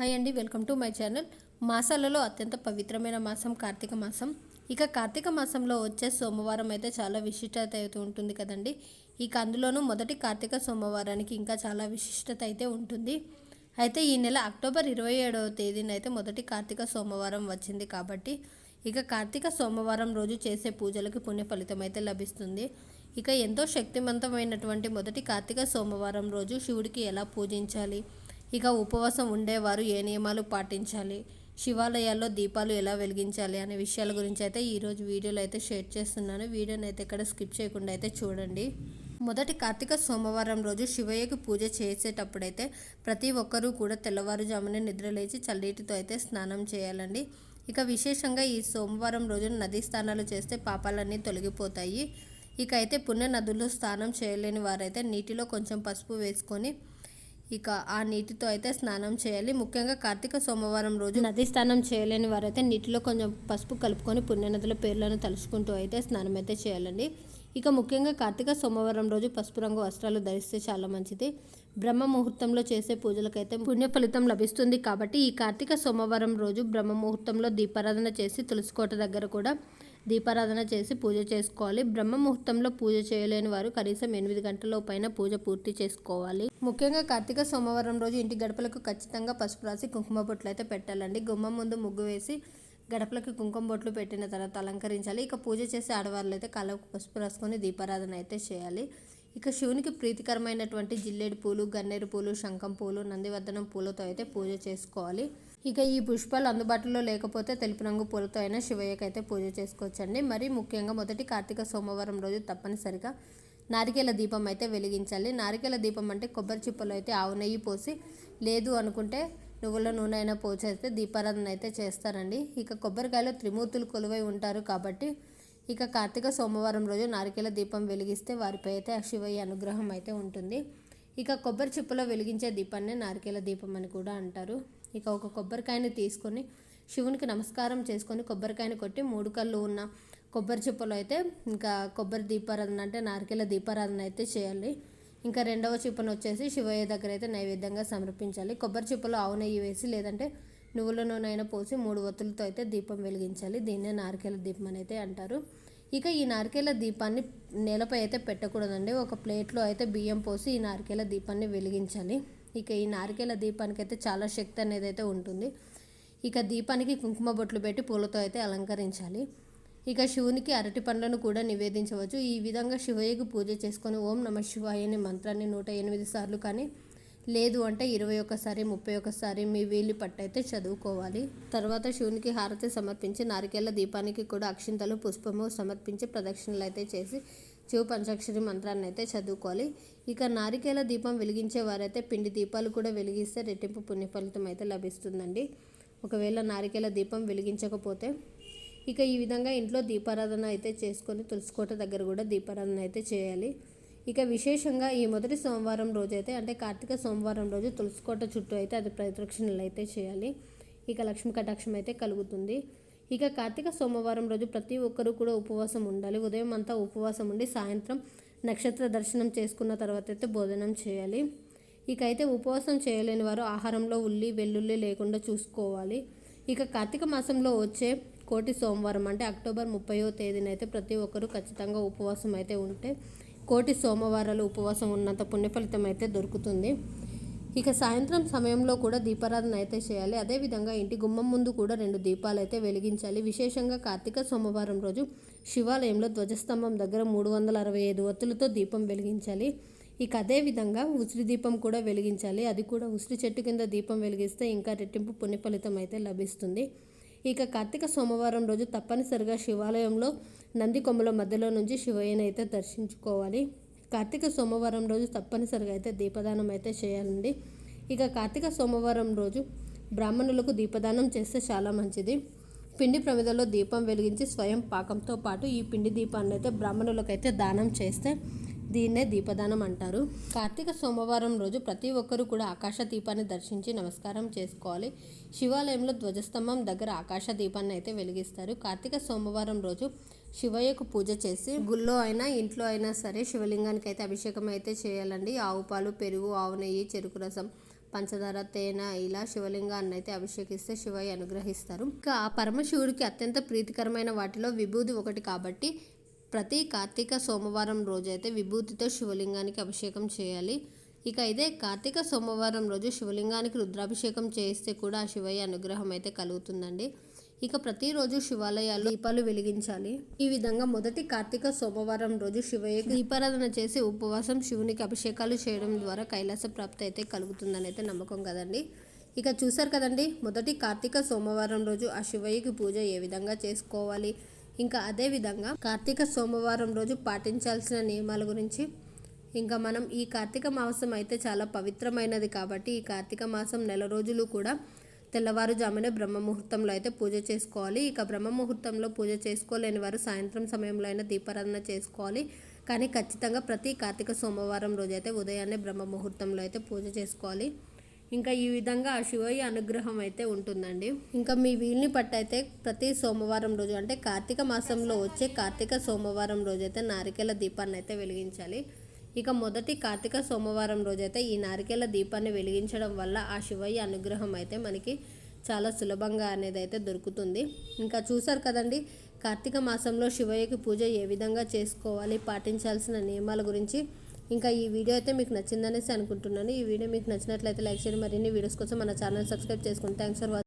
Hi అండి welcome to my channel. మాసాలలో అత్యంత పవిత్రమైన మాసం కార్తీక మాసం. ఇక కార్తీక మాసంలో వచ్చే సోమవారం అయితే చాలా విశిష్టత అయితే ఉంటుంది కదండి. ఇక అందులోనూ మొదటి కార్తీక సోమవారానికి ఇంకా చాలా విశిష్టత అయితే ఉంటుంది. అయితే ఈ నెల అక్టోబర్ ఇరవై ఏడవ తేదీన అయితే మొదటి కార్తీక సోమవారం వచ్చింది కాబట్టి ఇక కార్తీక సోమవారం రోజు చేసే పూజలకు పుణ్య ఫలితం అయితే లభిస్తుంది. ఇక ఎంతో శక్తివంతమైనటువంటి మొదటి కార్తీక సోమవారం రోజు శివుడికి ఎలా పూజించాలి? ఇక ఉపవాసం ఉండేవారు ఏ నియమాలు పాటించాలి? శివాలయాల్లో దీపాలు ఎలా వెలిగించాలి అనే విషయాల గురించి అయితే ఈరోజు వీడియోలో అయితే షేర్ చేస్తున్నాను. వీడియోని అయితే ఇక్కడ స్కిప్ చేయకుండా అయితే చూడండి. మొదటి కార్తీక సోమవారం రోజు శివయ్యకి పూజ చేసేటప్పుడైతే ప్రతి ఒక్కరూ కూడా తెల్లవారుజామునే నిద్రలేచి చల్లీటితో అయితే స్నానం చేయాలండి. ఇక విశేషంగా ఈ సోమవారం రోజున నదీ స్నానాలు చేస్తే పాపాలన్నీ తొలగిపోతాయి. ఇక అయితే పుణ్య నదుల్లో స్నానం చేయలేని వారైతే నీటిలో కొంచెం పసుపు వేసుకొని ఇక ఆ నీటితో అయితే స్నానం చేయాలి. ముఖ్యంగా కార్తీక సోమవారం రోజు నది స్నానం చేయలేని వారైతే నీటిలో కొంచెం పసుపు కలుపుకొని పుణ్యనదుల పేర్లను తలుచుకుంటూ అయితే స్నానం అయితే చేయాలండి. ఇక ముఖ్యంగా కార్తీక సోమవారం రోజు పసుపు రంగు వస్త్రాలు ధరిస్తే చాలా మంచిది. బ్రహ్మ ముహూర్తంలో చేసే పూజలకైతే పుణ్య ఫలితం లభిస్తుంది కాబట్టి ఈ కార్తీక సోమవారం రోజు బ్రహ్మ ముహూర్తంలో దీపారాధన చేసి తులసికోట దగ్గర కూడా దీపారాధన చేసి పూజ చేసుకోవాలి. బ్రహ్మ ముహూర్తంలో పూజ చేయలేని వారు కనీసం ఎనిమిది గంటల పైన పూజ పూర్తి చేసుకోవాలి. ముఖ్యంగా కార్తీక సోమవారం రోజు ఇంటి గడపలకు ఖచ్చితంగా పసుపు రాసి కుంకుమ బొట్లు అయితే పెట్టాలండి. గుమ్మం ముందు ముగ్గు వేసి గడపలకి కుంకుమ బొట్లు పెట్టిన తర్వాత అలంకరించాలి. ఇక పూజ చేసే ఆడవాళ్ళు అయితే కళ్ళకు పసుపు రాసుకొని దీపారాధన అయితే చేయాలి. ఇక శివునికి ప్రీతికరమైనటువంటి జిల్లేడు పూలు గన్నేరు పూలు శంఖం పూలు నందివర్ధనం పూలతో అయితే పూజ చేసుకోవాలి. ఇక ఈ పుష్పాలు అందుబాటులో లేకపోతే తెలుపు రంగు పూలతో అయినా శివయ్యకి అయితే పూజ చేసుకోవచ్చండి. మరి ముఖ్యంగా మొదటి కార్తీక సోమవారం రోజు తప్పనిసరిగా నారికేల దీపం అయితే వెలిగించాలి. నారికేల దీపం అంటే కొబ్బరి చిప్పలు అయితే ఆవు నెయ్యి పోసి లేదు అనుకుంటే నువ్వుల నూనె అయినా పోచేస్తే దీపారాధన అయితే చేస్తారండి. ఇక కొబ్బరికాయలో త్రిమూర్తులు కొలువై ఉంటారు కాబట్టి ఇక కార్తీక సోమవారం రోజు నారికేల దీపం వెలిగిస్తే వారిపై అయితే ఆ శివయ్య అనుగ్రహం అయితే ఉంటుంది. ఇక కొబ్బరి చిప్పలో వెలిగించే దీపాన్ని నారికేల దీపం అని కూడా అంటారు. ఇక ఒక కొబ్బరికాయని తీసుకొని శివునికి నమస్కారం చేసుకొని కొబ్బరికాయని కొట్టి మూడు కళ్ళు ఉన్న కొబ్బరి చిప్పలో అయితే ఇంకా కొబ్బరి దీపారాధన అంటే నారికేల దీపారాధన అయితే చేయాలి. ఇంకా రెండవ చిప్పను వచ్చేసి శివయ్య దగ్గర అయితే నైవేద్యంగా సమర్పించాలి. కొబ్బరి చిప్పలో ఆవు నెయ్యి వేసి లేదంటే నువ్వుల నూనె అయినా పోసి మూడు ఒత్తులతో అయితే దీపం వెలిగించాలి. దీన్నే నారికేల దీపం అని అయితే అంటారు. ఇక ఈ నారికేల దీపాన్ని నేలపై అయితే పెట్టకూడదండి. ఒక ప్లేట్లో అయితే బియ్యం పోసి ఈ నారికేల దీపాన్ని వెలిగించాలి. ఇక ఈ నారికేల దీపానికి అయితే చాలా శక్తి అనేది అయితే ఉంటుంది. ఇక దీపానికి కుంకుమ బొట్లు పెట్టి పూలతో అయితే అలంకరించాలి. ఇక శివునికి అరటి పండ్లను కూడా నివేదించవచ్చు. ఈ విధంగా శివయ్యకు పూజ చేసుకొని ఓం నమ శివాయ అనే మంత్రాన్ని నూట ఎనిమిది సార్లు కానీ లేదు అంటే ఇరవై ఒక్కసారి ముప్పై ఒక్కసారి మీ వీలు పట్టయితే చదువుకోవాలి. తర్వాత శివునికి హారతి సమర్పించి నారికేళ్ళ దీపానికి కూడా అక్షింతలు పుష్పము సమర్పించి ప్రదక్షిణలు అయితే చేసి శివ పంచాక్షరి మంత్రాన్ని అయితే చదువుకోవాలి. ఇక నారికేల దీపం వెలిగించే వారైతే పిండి దీపాలు కూడా వెలిగిస్తే రెట్టింపు పుణ్య ఫలితం అయితే లభిస్తుందండి. ఒకవేళ నారికేల దీపం వెలిగించకపోతే ఇక ఈ విధంగా ఇంట్లో దీపారాధన అయితే చేసుకొని తులసికోట దగ్గర కూడా దీపారాధన అయితే చేయాలి. ఇక విశేషంగా ఈ మొదటి సోమవారం రోజైతే అంటే కార్తీక సోమవారం రోజు తులసికోట చుట్టూ అయితే అది ప్రదక్షిణలు అయితే చేయాలి. ఇక లక్ష్మీ కటాక్షం అయితే కలుగుతుంది. ఇక కార్తీక సోమవారం రోజు ప్రతి ఒక్కరూ కూడా ఉపవాసం ఉండాలి. ఉదయం అంతా ఉపవాసం ఉండి సాయంత్రం నక్షత్ర దర్శనం చేసుకున్న తర్వాత అయితే భోజనం చేయాలి. ఇక అయితే ఉపవాసం చేయలేని వారు ఆహారంలో ఉల్లి వెల్లుల్లి లేకుండా చూసుకోవాలి. ఇక కార్తీక మాసంలో వచ్చే కోటి సోమవారం అంటే అక్టోబర్ ముప్పయో తేదీన అయితే ప్రతి ఒక్కరూ ఖచ్చితంగా ఉపవాసం అయితే ఉంటే కోటి సోమవారాలు ఉపవాసం ఉన్నంత పుణ్యఫలితం అయితే దొరుకుతుంది. ఇక సాయంత్రం సమయంలో కూడా దీపారాధన అయితే చేయాలి. అదేవిధంగా ఇంటి గుమ్మం ముందు కూడా రెండు దీపాలు అయితే వెలిగించాలి. విశేషంగా కార్తీక సోమవారం రోజు శివాలయంలో ధ్వజస్తంభం దగ్గర మూడు వందల అరవై ఐదు ఒత్తులతో దీపం వెలిగించాలి. ఇక అదేవిధంగా ఉసిరి దీపం కూడా వెలిగించాలి. అది కూడా ఉసిరి చెట్టు కింద దీపం వెలిగిస్తే ఇంకా రెట్టింపు పుణ్య ఫలితం అయితే లభిస్తుంది. ఇక కార్తీక సోమవారం రోజు తప్పనిసరిగా శివాలయంలో నంది కొమ్మల మధ్యలో నుంచి శివయ్యను అయితే దర్శించుకోవాలి. కార్తీక సోమవారం రోజు తప్పనిసరిగా అయితే దీపదానం అయితే చేయాలండి. ఇక కార్తీక సోమవారం రోజు బ్రాహ్మణులకు దీపదానం చేస్తే చాలా మంచిది. పిండి ప్రమిదలో దీపం వెలిగించి స్వయం పాకంతో పాటు ఈ పిండి దీపాన్ని అయితే బ్రాహ్మణులకైతే దానం చేస్తే దీన్నే దీపదానం అంటారు. కార్తీక సోమవారం రోజు ప్రతి ఒక్కరూ కూడా ఆకాశ దీపాన్ని దర్శించి నమస్కారం చేసుకోవాలి. శివాలయంలో ధ్వజస్తంభం దగ్గర ఆకాశ దీపాన్ని అయితే వెలిగిస్తారు. కార్తీక సోమవారం రోజు శివయ్యకు పూజ చేసి గుళ్ళో అయినా ఇంట్లో అయినా సరే శివలింగానికి అయితే అభిషేకం అయితే చేయాలండి. ఆవు పాలు పెరుగు ఆవు నెయ్యి చెరుకు రసం పంచదార తేనె ఇలా శివలింగాన్ని అయితే అభిషేకిస్తే శివయ్య అనుగ్రహిస్తారు. ఇంకా ఆ పరమశివుడికి అత్యంత ప్రీతికరమైన వాటిలో విభూది ఒకటి కాబట్టి ప్రతి కార్తీక సోమవారం రోజైతే విభూతితో శివలింగానికి అభిషేకం చేయాలి. ఇక ఇదే కార్తీక సోమవారం రోజు శివలింగానికి రుద్రాభిషేకం చేస్తే కూడా ఆ శివయ్య అనుగ్రహం అయితే కలుగుతుందండి. ఇక ప్రతిరోజు శివాలయాల్లో దీపాలు వెలిగించాలి. ఈ విధంగా మొదటి కార్తీక సోమవారం రోజు శివయ్యకి దీపారాధన చేసి ఉపవాసం శివునికి అభిషేకాలు చేయడం ద్వారా కైలాస ప్రాప్తి అయితే కలుగుతుందని అయితే నమ్మకం కదండి. ఇక చూసారు కదండి మొదటి కార్తీక సోమవారం రోజు ఆ శివయ్యకి పూజ ఏ విధంగా చేసుకోవాలి? ఇంకా అదే విధంగా కార్తీక సోమవారం రోజు పాటించాల్సిన నియమాల గురించి. ఇంకా మనం ఈ కార్తీక మాసం అయితే చాలా పవిత్రమైనది కాబట్టి ఈ కార్తీక మాసం నెల రోజులు కూడా తెల్లవారుజామునే బ్రహ్మ ముహూర్తంలో అయితే పూజ చేసుకోవాలి. ఇక బ్రహ్మ ముహూర్తంలో పూజ చేసుకోలేని వారు సాయంత్రం సమయంలో అయినా దీపారాధన చేసుకోవాలి. కానీ ఖచ్చితంగా ప్రతి కార్తీక సోమవారం రోజు అయితే ఉదయాన్నే బ్రహ్మ ముహూర్తంలో అయితే పూజ చేసుకోవాలి. ఇంకా ఈ విధంగా ఆ శివయ్య అనుగ్రహం అయితే ఉంటుందండి. ఇంకా మీ వీల్ని పట్టయితే ప్రతి సోమవారం రోజు అంటే కార్తీక మాసంలో వచ్చే కార్తీక సోమవారం రోజు అయితే నారికేల దీపాన్ని అయితే వెలిగించాలి. ఇక మొదటి కార్తీక సోమవారం రోజైతే ఈ నారికేల దీపాన్ని వెలిగించడం వల్ల ఆ శివయ్య అనుగ్రహం అయితే మనకి చాలా సులభంగా అనేది అయితే దొరుకుతుంది. ఇంకా చూసారు కదండి కార్తీక మాసంలో శివయ్యకి పూజ ఏ విధంగా చేసుకోవాలి పాటించాల్సిన నియమాల గురించి ఇంకా ఈ వీడియో అయితే మీకు నచ్చిందనేసి అనుకుంటున్నాను. ఈ వీడియో మీకు నచ్చినట్లయితే లైక్ చేయండి. మరిన్ని వీడియోస్ కోసం మన ఛానల్ సబ్స్క్రైబ్ చేసుకోండి థ్యాంక్స్ ఫర్ వాచింగ్